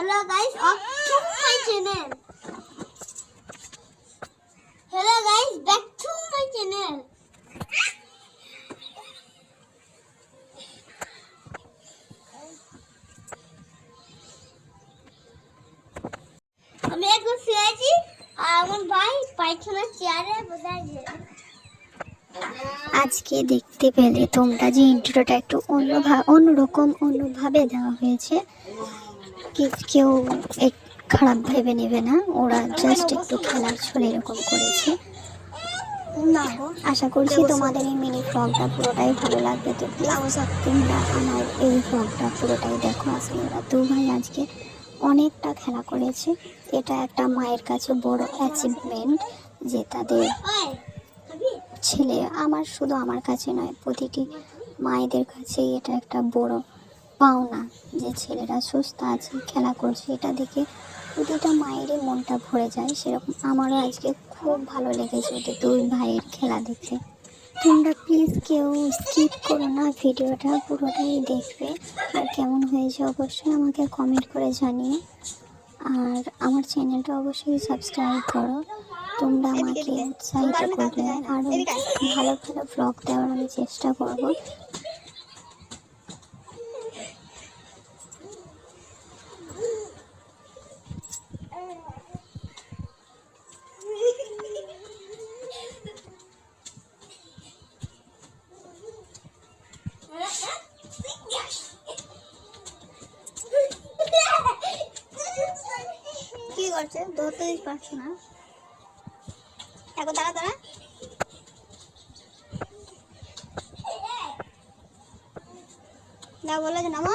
Guys, up to my channel. Hello guys, back to my channel. আমি এখন শুয়ে আর আমার ভাই পায়খানার চেয়ারে বসে আছে আজকে দেখতে পেলে তোমরা যে ইন্ট্রোটা একটু অন্য অন্যরকম অন্যভাবে দেওয়া হয়েছে কেউ এক- খারাপ ভেবে নেবে না। ওরা জাস্ট একটু খেলার ছলে এরকম করেছে। আশা করছি তোমাদের এই মিনি ফ্রগটা পুরোটাই ভালো লাগবে। তো তোমরা আমার এই ফ্রগটা পুরোটাই দেখো। আসলে ওরা দু ভাই আজকে অনেকটা খেলা করেছে। এটা একটা মায়ের কাছে বড় অ্যাচিভমেন্ট যে তাদের ছেলে আমার শুধু আমার কাছে নয়, প্রতিটি মায়েদের কাছেই এটা একটা বড় পাওনা যে ছেলেরা সুস্থ আছে, খেলা করছে, এটা দেখে প্রতিটা মায়েরই মনটা ভরে যায়। সেরকম আমারও আজকে খুব ভালো লেগেছে ওদের দুই ভাইয়ের খেলা দেখে তোমরা প্লিজ কেউ স্কিপ করো না, ভিডিওটা পুরোটাই দেখবে। আর কেমন হয়েছে অবশ্যই আমাকে কমেন্ট করে জানিয়ে আর আমার চ্যানেলটা অবশ্যই সাবস্ক্রাইব করো। তোমরা আমাকে উৎসাহিত করবে। আরও ভালো ভালো ব্লগ দেওয়ার আমি চেষ্টা করব। করছে ধরতে পারছ না। এখন দাঁড়া দাঁড়া। না বলে যে নাম।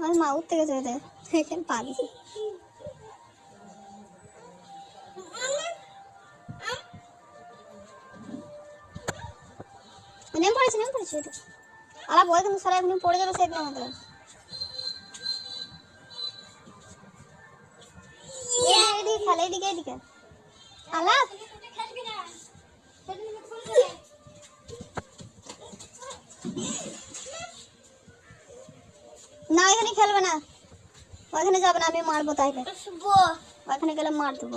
আমার মা উঠতে গেছে ওদের এখানে পা নেম পড়েছে নেম পড়েছে আলা বলে তুমি সারা এখন পড়ে যাবে সেদিন আমাদের। এদিকে খেলে এদিকে এদিকে। আলা ওখানে যাব না আমি মারবো তাইলে ওখানে গেলে মার দেবো